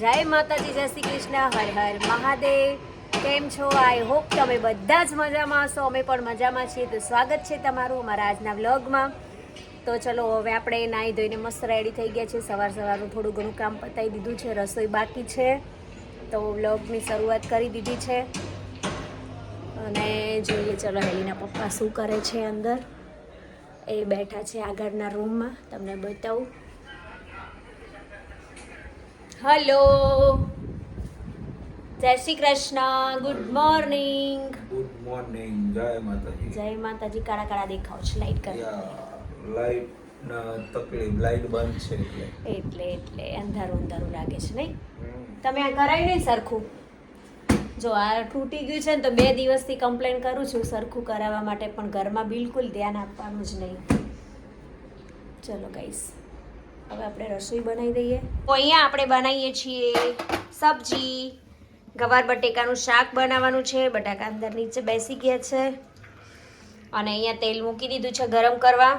જય માતાજી, જય શ્રી કૃષ્ણ, હર હર મહાદેવ. કેમ છો? આઈ હોપ તમે બધા જ મજામાં હશો. અમે પણ મજામાં છીએ. તો સ્વાગત છે તમારું અમારા આજના વ્લોગમાં. તો ચલો, હવે આપણે નાહી ધોઈને મસ્ત રેડી થઈ ગયા છે સવાર સવારનું થોડું ઘણું કામ પતાવી દીધું છે. રસોઈ બાકી છે. તો વ્લોગની શરૂઆત કરી દીધી છે. અને જોઈએ ચલો, હેલીના પપ્પા શું કરે છે અંદર. એ બેઠા છે આગળના રૂમમાં તમને બતાવું. હલો. જય Shri Krishna. Good morning good morning જય માતાજી. જય માતાજી. કાળા કાળા દેખાવ છે. લાઈટ કરી. લાઈટ ના તકલીફ લાઈટ બંધ છે એટલે. એટલે એટલે અંધારું અંધારું લાગે છે નહીં? તમે આ કરાય નહીં સરખું? જો આ તૂટી ગયું છે ને તો બે દિવસથી કમ્પ્લેન કરું છું. સરખું કરાવવા માટે પણ ઘરમાં બિલકુલ ધ્યાન આપવાનું જ નહીં. ચલો ગાઈસ હવે આપણે રસોઈ બનાવી દઈએ. તો અહીંયા આપણે બનાવીએ છીએ સબ્જી, ગવાર બટેકાનું શાક બનાવવાનું છે, બટાકા અંદર નીચે બેસી ગયા છે. અને અહીંયા તેલ મૂકી દીધું છે ગરમ કરવા.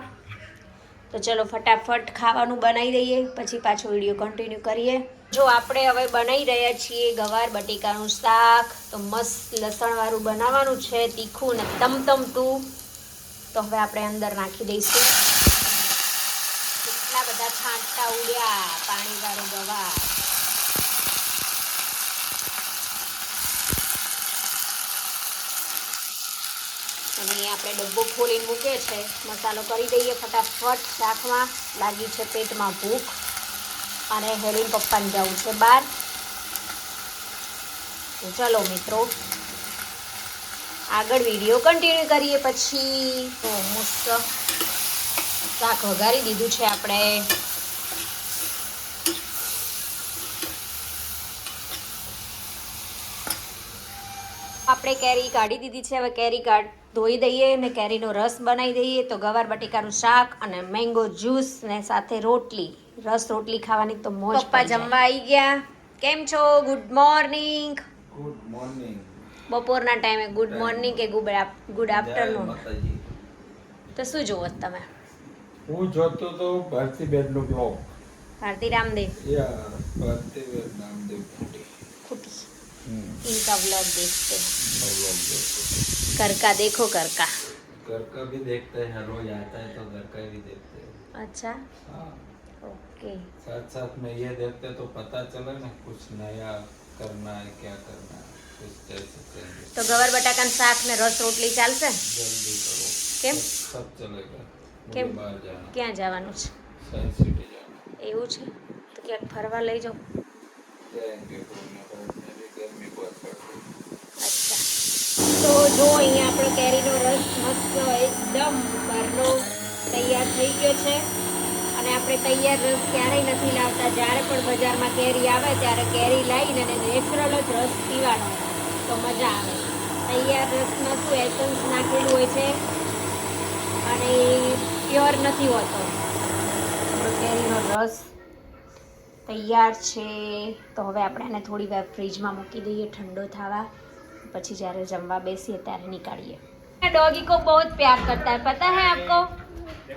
તો ચલો ફટાફટ ખાવાનું બનાવી દઈએ, પછી પાછો વીડિયો કન્ટિન્યુ કરીએ. જો આપણે હવે બનાવી રહ્યા છીએ ગવાર બટેકાનું શાક, તો મસ્ત લસણવાળું બનાવવાનું છે, તીખું ને તમતમતું. તો હવે આપણે અંદર નાખી દઈશું. બધા છાંટતા ઉડ્યા પાણીવાળો દવા અને આપણે ડબ્બો ખોલીને મૂકે છે. મસાલો કરી દઈએ ફટાફટ. શાકમાં લાગી છે પેટમાં ભૂખ. અને હેરીન પપ્પાને જવું છે બહાર. ચલો મિત્રો, આગળ વીડિયો કન્ટિન્યુ કરીએ પછી. મસ્ત શાક વઘારી દીધું છે આપણે. આપણે કેરી કાઢી દીધી છે. હવે કેરી કાઢ ધોઈ દઈએ ને કેરીનો રસ બનાવી દઈએ. તો ગવાર બટેકાનું શાક અને મેંગો જ્યુસ ને સાથે રોટલી. રસ રોટલી ખાવાની તો મોજ પપ્પા જમવા આવી ગયા. કેમ છો? ગુડ મોર્નિંગ ગુડ મોર્નિંગ બપોરના ટાઈમે ગુડ મોર્નિંગ કે ગુડ ગુડ આફ્ટરનૂન તો શું જોવો તમે? હું જોતો તો ભારતીબેન નો બ્લોગ ભારતી રામદેવ યા ભારતીબેન નામદેવ ફૂટી खुटी हम्म, इनका व्लॉग देखते हैं ब्लॉग देखते घर का देखो घर का घर का भी देखते हैं रोज आता है तो घर का भी देखते हैं अच्छा हाँ ओके साथ साथ में ये देखते तो पता चले ना कुछ नया करना है क्या करना है कुछ कैसे चेंजेस તો ગવાર બટાકાનું શાક ને રસ રોટલી ચાલશે जल्दी करो કેમ सब- सब चलेगा मुझे કેમ? ક્યાં જવાનું છે? એવું છે? તો ક્યાંક ફરવા લઈ જાઉં અચ્છા. તો જો અહીંયા આપણો કેરીનો રસ મસ્ત એકદમ બહારનો તૈયાર થઈ ગયો છે. અને આપણે તૈયાર રસ ક્યારેય નથી લાવતા. જ્યારે પણ બજારમાં કેરી આવે ત્યારે કેરી લાવીને અને નેચરલ જ રસ પીવાનો. તો મજા આવે. તૈયાર રસમાં શું એસન્સ નાખેલું હોય છે? અને પ્યોર નથી હોતો આપણો કેરીનો રસ તૈયાર છે તો હવે આપણે એને થોડી વાર ફ્રીજમાં મૂકી દઈએ ઠંડો થવા પછી જ્યારે જમવા બેસીએ ત્યારે निकालिए डॉगी को बहुत प्यार करता है पता है आपको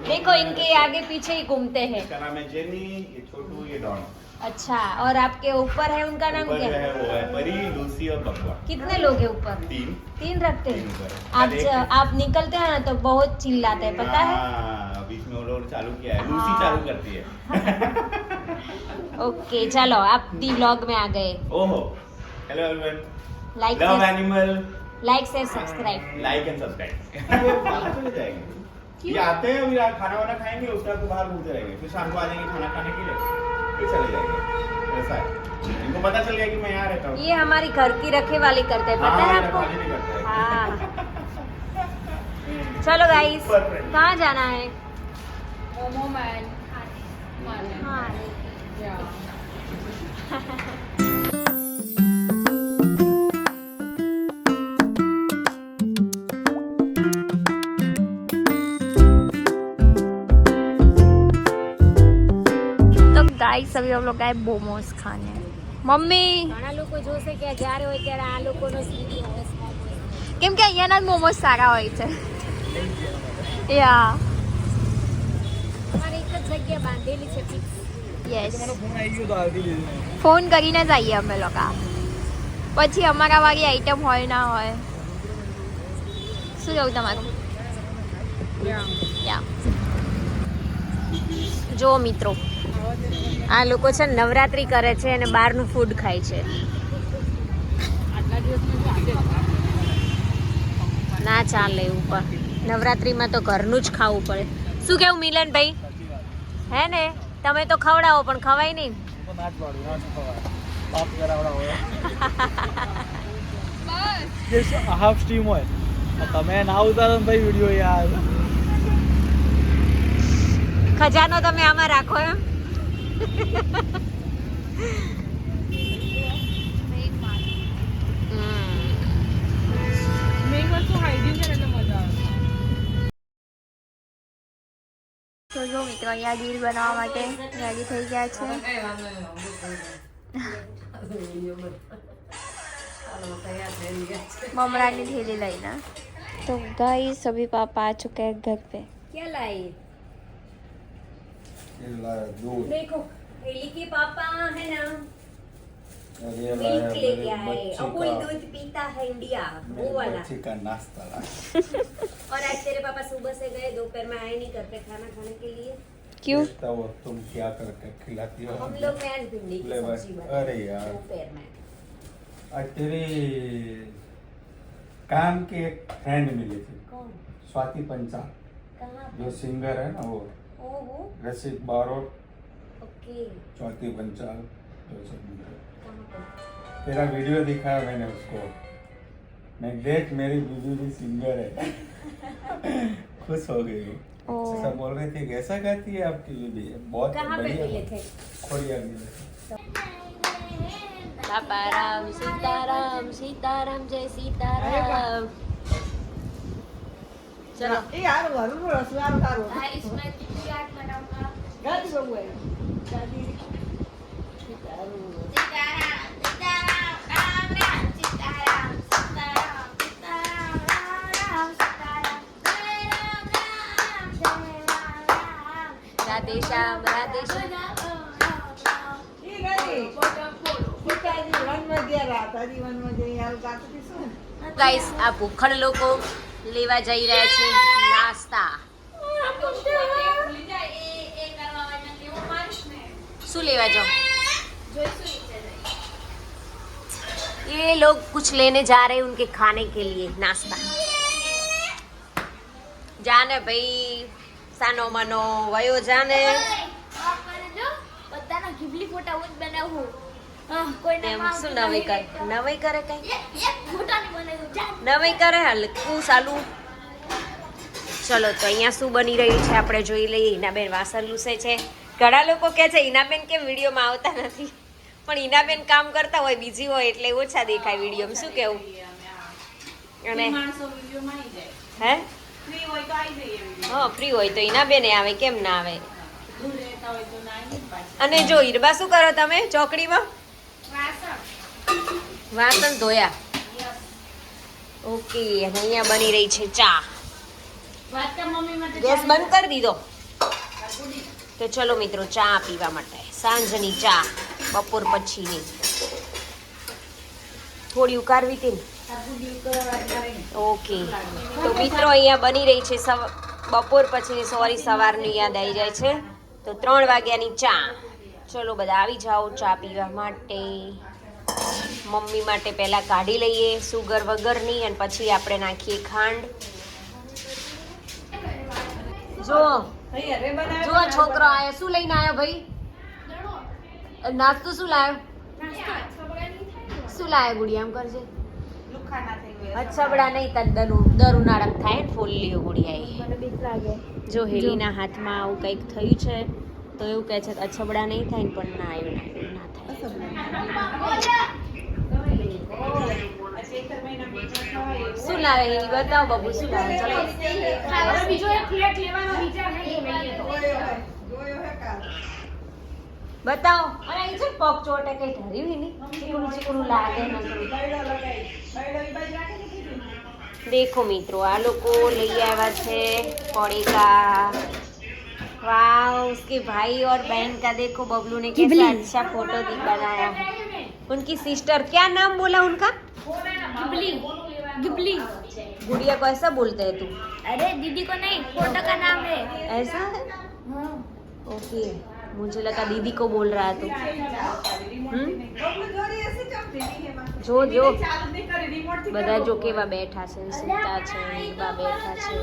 देखो इनके आगे पीछे ही घूमते हैं इसका नाम है जेनी ये छोटू ये डॉन अच्छा और आपके ऊपर है उनका नाम क्या है? वो है परी लूसी और बकवा। कितने लोग हैं ऊपर? तीन। तीन रखते हैं? आप आप निकलते हैं ना तो बहुत चिल्लाते हैं पता है? हाँ, बीच में लोग चालू किया है। लूसी हाँ। चालू करती है। ओके चलो आप दी व्लॉग में आ गए। ओहो hello everyone like love animal like से सब्सक्राइब लाइक एंड सब्सक्राइब ये चले जाएँगे। ये आते हैं अभी खाना वाना खाएँगे उसके बाद तो बाहर घूमते रहेंगे। फिर शाम को आ जाएँगे खाना खाने के लिए। फिर चले जाएँगे। ऐसा है। इनको पता चल गया कि मैं यहाँ रहता हूँ। ये हमारी घर की रखे वाले करते हैं पता है हाँ, आपको? हैं। चलो गाइस कहाँ जाना है? मोमो. Man. हाँ। Yeah. तो गाइस अभी हम लोग गए मोमोज खाने મમ્મી ઘણા લોકો જોશે કે જ્યારે હોય ત્યારે આ લોકોનો સીડી હોય કેમ કે અહીંયાના જ મોમોઝ સારા હોય છે યા અમારે એક જ જગ્યા બાંધેલી છે ફિક્સ યસ ફોન કરીને જ આવીએ અમે લોકો પછી અમારા વાળી આઈટમ હોય ના હોય શું કહું તમારું યા જો મિત્રો. આ લોકો છે નવરાત્રી કરે છે અને બહારનું ફૂડ ખાય છે. ના ચાલે પણ. નવરાત્રીમાં તો ઘરનું જ ખાવું પડે. શું કેવું મિલનભાઈ? હે ને? તમે તો ખવડાવો, પણ ખવાય નહીં. હાફ સ્ટીમ હોય. તમે ના ઉતારો ભાઈ વીડિયો યાર. ખજાનો તમે આમાં રાખો એમ હમ. મેઇન વસ્તુ હાઇજીન છે ને એટલે મજા આવે તો જો મિત્રો અહીંયા રીલ બનાવવા માટે રેડી થઈ ગયા છે મમરાની થેલી લઈને તો गाइस सभी पापा आ चुके हैं घर पे क्या लाए दूध देखो हेली के पापा है ना। ये मिल्क लेके आए अमूल दूध पीता है इंडिया वो वाला। बच्ची का नाश्ता और आज तेरे पापा सुबह से गए दोपहर में आए नहीं घर पे खाना खाने के लिए। क्यों? वो तुम क्या करके खिलाती हो। हम लोग आज भिंडी की सब्ज़ी अरे यार। दोपहर में। आज तेरी काम की एक फ्रेंड मिली थी। कौन? स्वाति पंचाल। जो सिंगर है ना वो। ओहो रसिक बारोट ओके स्वाति पंचाल जो सिंगर कहाँ पर तेरा वीडियो दिखाया मैंने उसको मैं देख मेरी बीबी भी सिंगर है खुश हो गई ओ। सब बोल रहे थे कैसा गाती है आपकी बीबी बहुत कहाँ पे बढ़िया मिले थे खोड़िया मिले थे सीताराम सीताराम सीताराम जय सीताराम चलो એ હારું હારું બોલો સારું સારું इसमें कितनी आग बनाऊंगा ગાડી બહુ હોય ગાડી રાધે શ્યામ રાધે શ્યામ એ ગાડી સીતાજી વનમાં ગયા રાતાજી વનમાં જઈ આવું ગાતું શું ગાઈસ આ ભૂખડ લોકો લેવા જઈ રહ્યા છે નાસ્તા શું લેવા જાઓ ये लोग कुछ लेने जा रहे हैं उनके खाने के लिए नाश्ता जाने भाई सानो मनो वयो जाने બધાના ઘીબલી ફોટા હું જ બનાવું હા, કોઈના એમ માં શું નવી કરે? નવી કરે કઈ? નવી કરે હાલ તું સાલું. ચલો તો અહીંયા શું બની રહ્યું છે આપણે જોઈ લઈએ. ઈનાબેન વાસણ લૂસે છે. ઘણા લોકો કહે છે ઈનાબેન કેમ વિડીયોમાં આવતા નથી? પણ ઈનાબેન કામ કરતા હોય બીજી હોય એટલે ઓછા દેખાય વિડીયોમાં. શું કેવું? અને હે? હા ફ્રી હોય તો ઈનાબેને આવે કેમ ના આવે? અને જો ઈરબા શું કરો તમે? ચોકડીમાં? વાસણ ધોયા. ઓકે અને અહીંયા બની રહી છે ચા. ગેસ બંધ કરી દીધો. તો ચલો મિત્રો ચા પીવા માટે. સાંજની ચા બપોર પછીની. થોડી ઉકારવી હતી ઓકે. તો મિત્રો અહીંયા બની રહી છે બપોર પછી સોરી સવારની યાદ આવી જાય છે. તો ત્રણ વાગ્યાની ચા. ચલો બધા આવી જાઓ ચા પીવા માટે. મમ્મી માટે પહેલાં કાઢી લઈએ સુગર વગરની અને પછી આપણે નાખીએ ખાંડ. જો જો છોકરો આયો. શું લઈને આવ્યો ભાઈ? નાસ્તો શું લાવ્યો શું લાવ્યો ગુડિયા? એમ કરજે. અછબડા નહીં તન દર દર ઉનાળામાં થાય ને ફોલ્લીઓ ગુડિયા જો હેલીના હાથમાં આવું કંઈક થયું છે તો એવું કહે છે કે અછબડા નહીં થાય ને પણ ના આવ્યું ના થાય. શું લાવે હેલી બતાવો બાબુ શું લાવે ચલો બીજો એક પ્લેટ લેવાનો વિચાર નહીં લઈએ તો જોયો હે કાલ બતાવો અને અહીં છે પગ ચોટે કઈ ઢર્યું નહીં ચીકણું ચીકણું લાગે ને થોડું. બૈડો લગાઈ બૈડો ઈ બાજુ રાખી દીધી દેખો મિત્રો આ લોકો લઈ આવ્યા છે પડીકા वाह उसके भाई और बहन का देखो बबलू ने कैसा अच्छा फोटो दिख बनाया है उनकी सिस्टर क्या नाम बोला उनका गिबली गिबली गुड़िया को ऐसा बोलते हैं तू अरे दीदी को नहीं फोटो का नाम है ऐसा है ओके मुझे लगा दीदी को बोल रहा है तू हम्म? જો જો બધા જો કેવા બેઠા છે સૂતા છે એવા બેઠા છે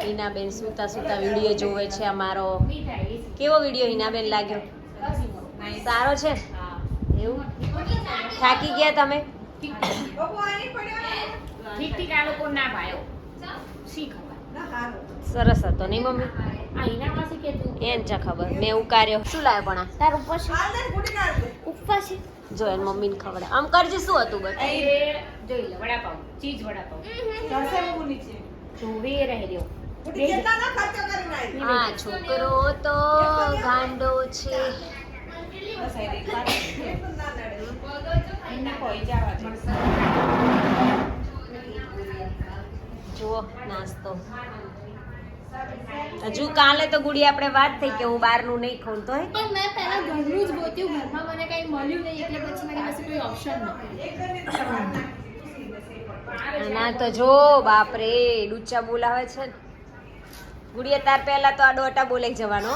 હિનાબેન સૂતા સૂતા વિડીયો જોવે છે અમારો કેવો વિડીયો હિનાબેન લાગ્યો સારો છે એવું? થાકી ગયા તમે? ઠીક ઠીક આ લોકો ના ભાયો શી ખબર? સરસ હતો નહીં મમ્મી? એમ એના પાસે કે તું? એને ચા ખબર. મેં ઉકાર્યો. શું લાવ્યો પણ આ? તાર ઉપર છે. ઉપર છે. જો એન મમ્મીને ખબર આમ કરજે શું હતું બધું જોઈ લે વડાપાવ ચીઝ વડાપાવ. જોવે રહી રહ્યો. હા છોકરો તો ગાંડો છે. જુઓ નાસ્તો. હજુ કાલે તો ગુડી આપણે વાત થઈ કે હું બહારનું નહીં ખાઉં તો પણ મેં પહેલા ઘરનું જ ગોત્યું ઘરમાં મને કઈ મળ્યું નહીં એટલે પછી મારી પાસે કોઈ ઓપ્શન નહોતું. ના તો જો બાપરે ડૂચા બોલાવે છે. ને ગુડિયા તાર પહેલા તો આ ડોટા બોલાઈ જવાનો.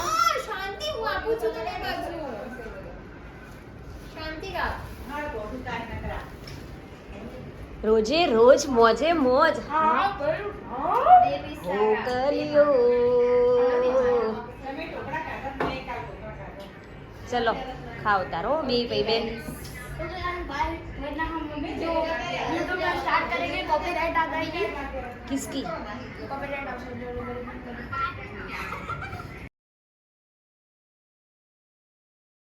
શાંતિ હું આપું છું તને બાજુ. રોજે રોજ મોજે મોજ. હા બેબી હો? કલિયો ચલો ખાઓ તારો બે ભાઈ બેન. तो